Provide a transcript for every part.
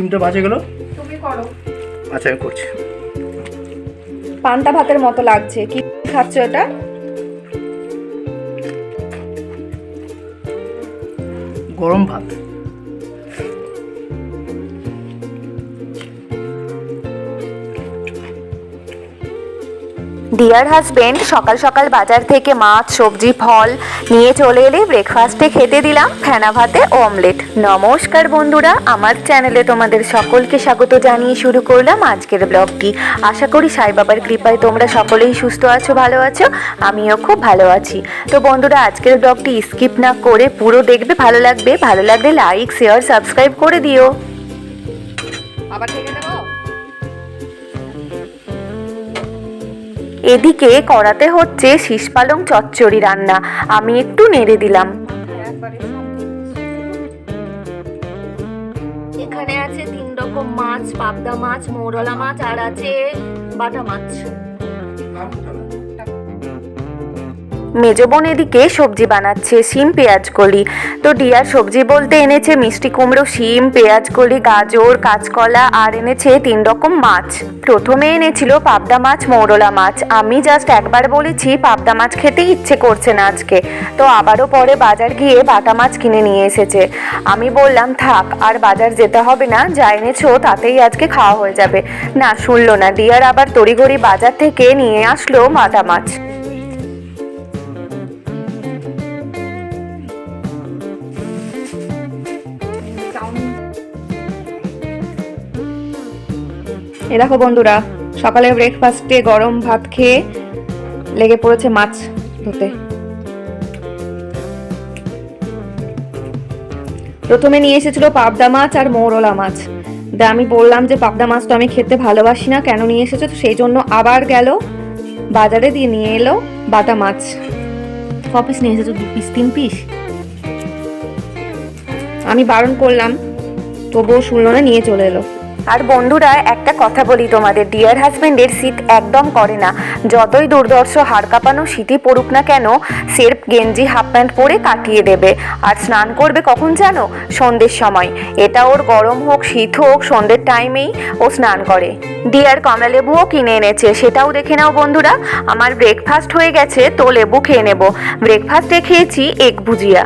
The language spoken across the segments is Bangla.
সিমটা বাজে গেল? তুমি করো। আচ্ছা আমি করছি। পান্তা ভাতের মতো লাগছে। কি খাচ্ছ এটা? গরম ভাত। ডিয়ার হাজবেন্ড সকাল সকাল বাজার থেকে মাছ, সবজি, ফল নিয়ে চলে এলে ব্রেকফাস্টে খেতে দিলাম ফেনা ভাতে অমলেট নমস্কার বন্ধুরা, আমার চ্যানেলে তোমাদের সকলকে স্বাগত জানিয়ে শুরু করলাম আজকের ব্লগটি আশা করি সাই বাবার কৃপায় তোমরা সকলেই সুস্থ আছো, ভালো আছো, আমিও খুব ভালো আছি। তো বন্ধুরা, আজকের ব্লগটি স্কিপ না করে পুরো দেখবে, ভালো লাগবে। ভালো লাগলে লাইক শেয়ার সাবস্ক্রাইব করে দিও। আবার এদিকে করাতে হচ্ছে শীষ পালং চচ্চড়ি রান্না। আমি একটু নেড়ে দিলাম। এখানে আছে তিন রকম মাছ পাবদা মাছ মৌরলা মাছ আর আছে বাটা মাছ। মেজো বোন এদিকে সবজি বানাচ্ছে, শিম, পেঁয়াজ, কলি। তো ডিয়ার সবজি বলতে এনেছে মিষ্টি কুমড়ো, শিম, পেঁয়াজ, কলি, গাজর, কাঁচকলা, আর এনেছে তিন রকম মাছ। প্রথমে এনেছিল পাবদা মাছ, মৌরলা মাছ। আমি জাস্ট একবার বলেছি, পাবদা মাছ খেতে ইচ্ছে করছে না আজকে। তো আবারও পরে বাজার গিয়ে বাটা মাছ কিনে নিয়ে এসেছে। আমি বললাম, থাক, আর বাজার যেতে হবে না, যা এনেছো তাতেই আজকে খাওয়া হয়ে যাবে। না, শুনলো না, ডিয়ার আবার তড়িঘড়ি বাজার থেকে নিয়ে আসলো বাটা মাছ। এ দেখো বন্ধুরা সকালে ব্রেকফাস্টে গরম ভাত খেয়ে লেগে পড়েছে মাছ ধুতে প্রথমে নিয়ে এসেছিল পাবদা মাছ আর মৌরলা মাছ। দা আমি বললাম যে পাবদা মাছ তো আমি খেতে ভালোবাসি না কেন নিয়ে এসেছ? তো সেই জন্য আবার গেল বাজারে দিয়ে নিয়ে এলো বাটা মাছ। ক পিস নিয়ে এসেছ? দু পিস তিন পিস আমি বারণ করলাম তবুও শুনলো না নিয়ে চলে এলো। আর বন্ধুরা, একটা কথা বলি তোমাদের। ডিয়ার হাজব্যান্ডের শীত একদম করে না। যতই দুর্দর্শ হাড় কাঁপানো শীতই পড়ুক না কেন সেরফ গেঞ্জি, হাফ প্যান্ট পরে কাটিয়ে দেবে। আর স্নান করবে কখন জানো? সন্ধ্যের সময়। এটা ওর গরম হোক, শীত হোক, সন্ধ্যের টাইমেই ও স্নান করে। ডিয়ার কমলা লেবুও কিনে এনেছে। সেটাও দেখে নাও বন্ধুরা। আমার ব্রেকফাস্ট হয়ে গেছে, তো লেবু খেয়ে নেব। ব্রেকফাস্টে খেয়েছি এগ ভুজিয়া।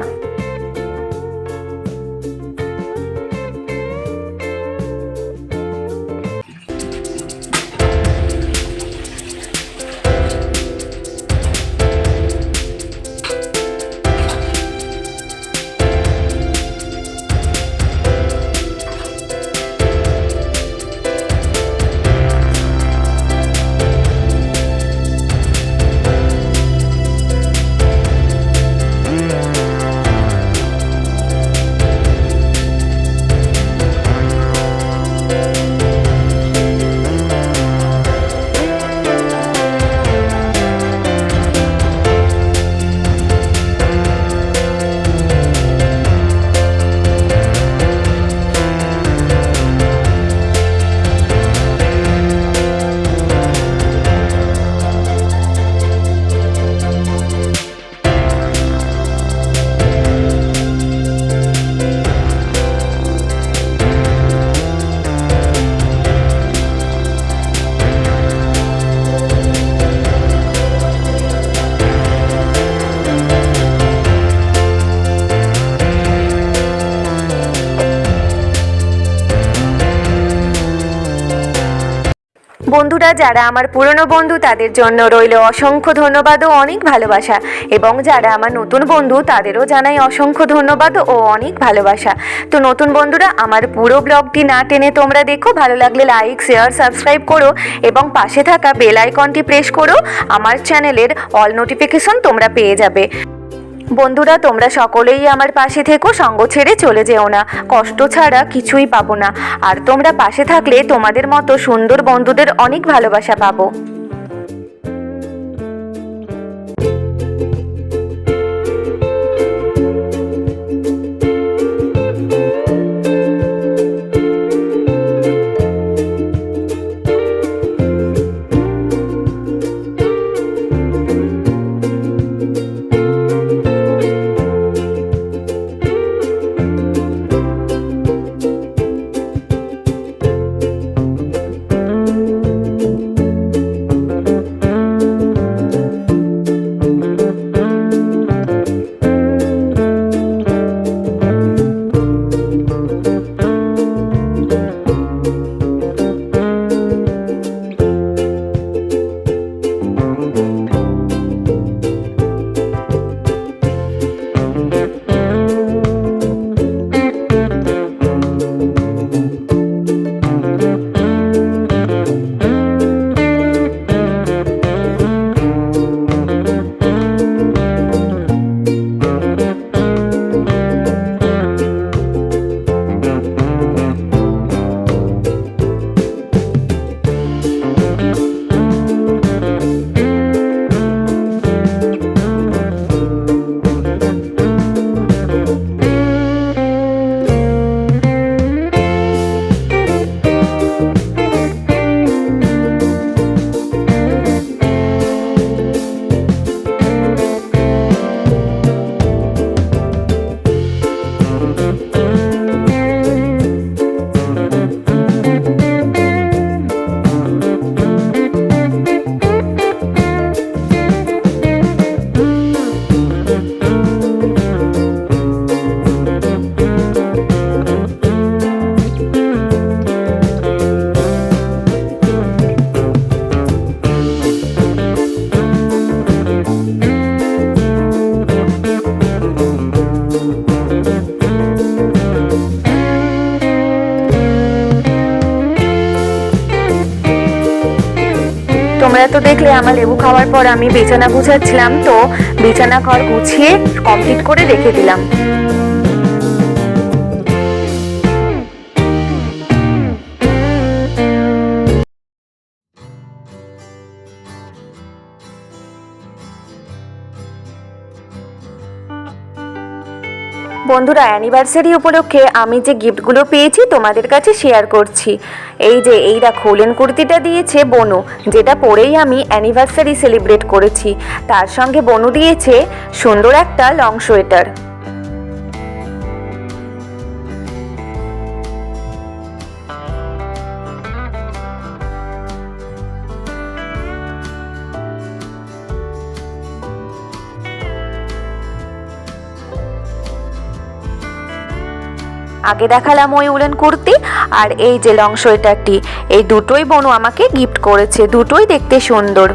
বন্ধুরা, যারা আমার পুরনো বন্ধু, তাদের জন্য রইল অসংখ্য ধন্যবাদ ও অনেক ভালোবাসা। এবং যারা আমার নতুন বন্ধু, তাদেরও জানাই অসংখ্য ধন্যবাদ ও অনেক ভালোবাসা। তো নতুন বন্ধুরা, আমার পুরো ব্লগটি না টেনে তোমরা দেখো। ভালো লাগলে লাইক, শেয়ার, সাবস্ক্রাইব করো এবং পাশে থাকা বেল আইকনটি প্রেস করো। আমার চ্যানেলের অল নোটিফিকেশন তোমরা পেয়ে যাবে। বন্ধুরা, তোমরা সকলেই আমার পাশে থেকো, সঙ্গ ছেড়ে চলে যেও না। কষ্ট ছাড়া কিছুই পাবো না। আর তোমরা পাশে থাকলে তোমাদের মতো সুন্দর বন্ধুদের অনেক ভালোবাসা পাবো। তোমরা তো দেখলে আমার লেবু খাওয়ার পর আমি বিছানা গুছাচ্ছিলাম, তো বিছানা ঘর গুছিয়ে কমপ্লিট করে রেখে দিলাম। বন্ধুরা অ্যানিভার্সারি উপলক্ষে আমি যে গিফটগুলো পেয়েছি তোমাদের কাছে শেয়ার করছি। এই যে এই দেখো কুর্তিটা দিয়েছে বনু, যেটা পরেই আমি অ্যানিভার্সারি সেলিব্রেট করেছি। তার সঙ্গে বনু দিয়েছে সুন্দর একটা লং সোয়েটার আগে দেখালাম ওই উলেন কুর্তি, আর এই যে লং সোয়েটারটি এই দুটোই বনু আমাকে গিফট করেছে, দুটোই দেখতে সুন্দর।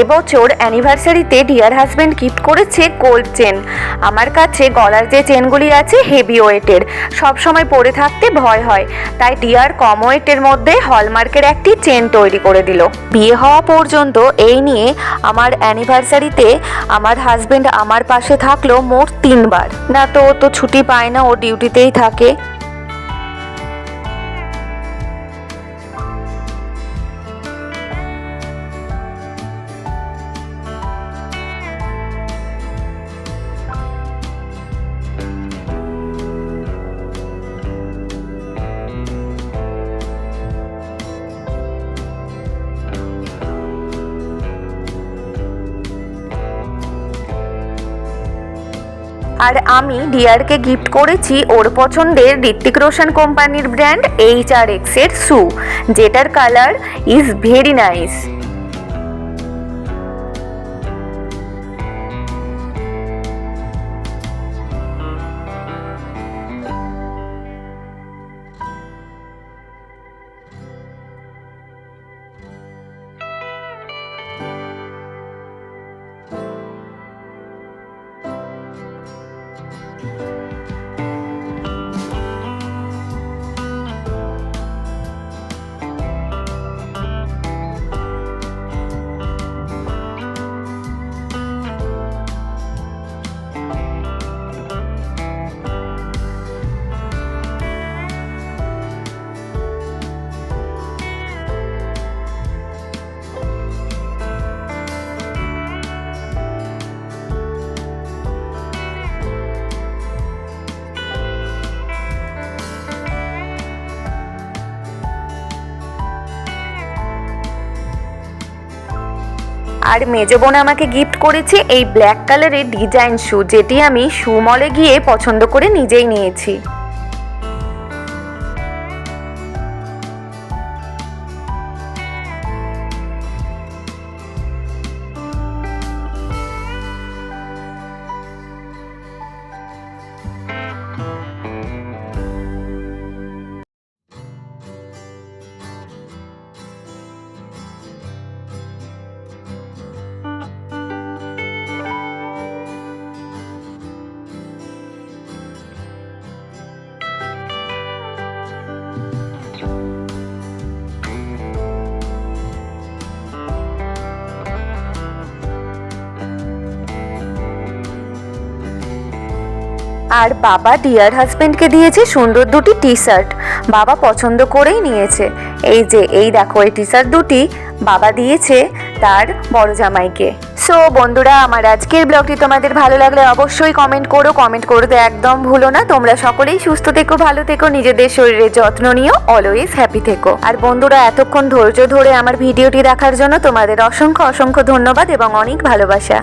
এবছর অ্যানিভার্সারিতে ডিয়ার হাজব্যান্ড গিফট করেছে গোল্ড চেন আমার কাছে গলার যে চেনগুলি আছে হেভি ওয়েটের সবসময় পরে থাকতে ভয় হয়। তাই ডিয়ার কম ওয়েটের মধ্যে হলমার্কের একটি চেন তৈরি করে দিল। বিয়ে হওয়া পর্যন্ত এই নিয়ে আমার অ্যানিভার্সারিতে আমার হাজব্যান্ড আমার পাশে থাকল মোট তিনবার। না তো ও তো ছুটি পায় না, ও ডিউটিতেই থাকে। আর আমি ডিয়ারকে গিফট করেছি ওর পছন্দের ঋত্বিক রোশন কোম্পানির ব্র্যান্ড এইচ আর এক্সের শু যেটার কালার ইজ ভেরি নাইস আর মেজো বোন আমাকে গিফট করেছে এই ব্ল্যাক কালারের ডিজাইন শু যেটি আমি শু মলে গিয়ে পছন্দ করে নিজেই নিয়েছি। আর বাবা ডিয়ার হাজবেন্ডকে দিয়েছে সুন্দর দুটি টি শার্ট বাবা পছন্দ করেই নিয়েছে। এই যে, এই দেখো, এই টি শার্ট দুটি বাবা দিয়েছে তার বড় জামাইকে। সো বন্ধুরা, আমার আজকের ব্লগটি তোমাদের ভালো লাগলে অবশ্যই কমেন্ট করো। কমেন্ট করতে একদম ভুলো না। তোমরা সকলেই সুস্থ থেকো, ভালো থেকো, নিজেদের শরীরের যত্ন নিও অলওয়েজ হ্যাপি থেকো। আর বন্ধুরা, এতক্ষণ ধৈর্য ধরে আমার ভিডিওটি দেখার জন্য তোমাদের অসংখ্য অসংখ্য ধন্যবাদ এবং অনেক ভালোবাসা।